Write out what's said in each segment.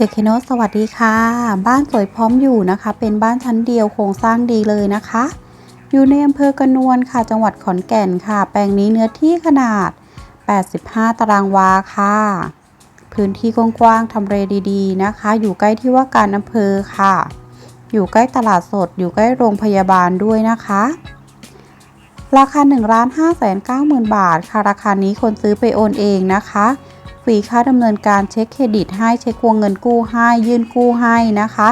เจคเคโนสวัสดีค่ะ บ้านสวยพร้อมอยู่นะคะ เป็นบ้านชั้นเดียวโครงสร้างดีเลยนะคะ อยู่ในอำเภอกระนวนค่ะ จังหวัดขอนแก่นค่ะ แปลงนี้เนื้อที่ขนาด 85 ตารางวาค่ะ พื้นที่กว้างๆทำเลดีๆนะคะ อยู่ใกล้ที่ว่าการอำเภอค่ะ อยู่ใกล้ตลาดสด อยู่ใกล้โรงพยาบาลด้วยนะคะ ราคา1 5 9 0 0 0 0 บาท ค่ะ ราคานี้คนซื้อไปโอนเองนะคะ รีค่าดำเนินการเช็คเครดิตให้เช็ควงเงินกู้ให้ยื่นกู้ให้นะคะ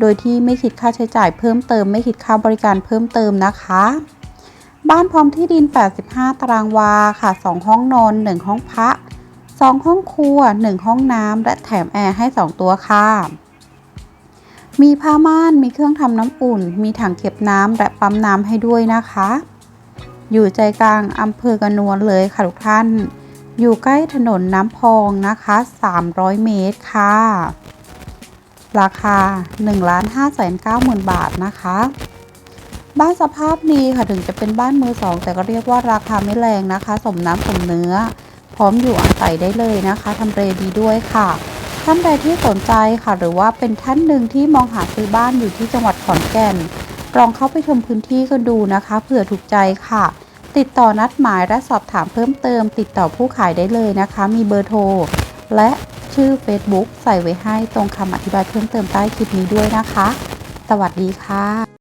โดยที่ไม่คิดค่าใช้จ่ายเพิ่มเติม ไม่คิดค่าบริการเพิ่มเติมนะคะ บ้านพร้อมที่ดิน 85 ตารางวาค่ะ 2 ห้องนอน 1 ห้องพระ 2 ห้องครัว 1 ห้องน้ำและแถมแอร์ให้ 2 ตัวค่ะมีผ้าม่าน มีเครื่องทำน้ำอุ่น มีถังเก็บน้ำและปั๊มน้ำให้ด้วยนะคะ อยู่ใจกลางอำเภอกระนวนเลยค่ะทุกท่าน อยู่ใกล้ถนนน้ำพองนะคะ 300 เมตรค่ะ ราคา 1 5 9 0 0 0 บาทนะคะ บ้านสภาพดีค่ะถึงจะเป็นบ้านมือสอง แต่ก็เรียกว่าราคาไม่แรงนะคะ สมน้ำสมเนื้อ พร้อมอยู่อาศัยได้เลยนะคะทำเลดีด้วยค่ะ ท่านใดที่สนใจค่ะ หรือว่าเป็นท่านหนึ่งที่มองหาซื้อบ้านอยู่ที่จังหวัดขอนแก่นลองเข้าไปชมพื้นที่กันดูนะคะเผื่อถูกใจค่ะ ติดต่อนัดหมายและสอบถามเพิ่มเติม ติดต่อผู้ขายได้เลยนะคะ มีเบอร์โทร และชื่อ Facebook ใส่ไว้ให้ตรงคำอธิบายเพิ่มเติมใต้คลิปนี้ด้วยนะคะ สวัสดีค่ะ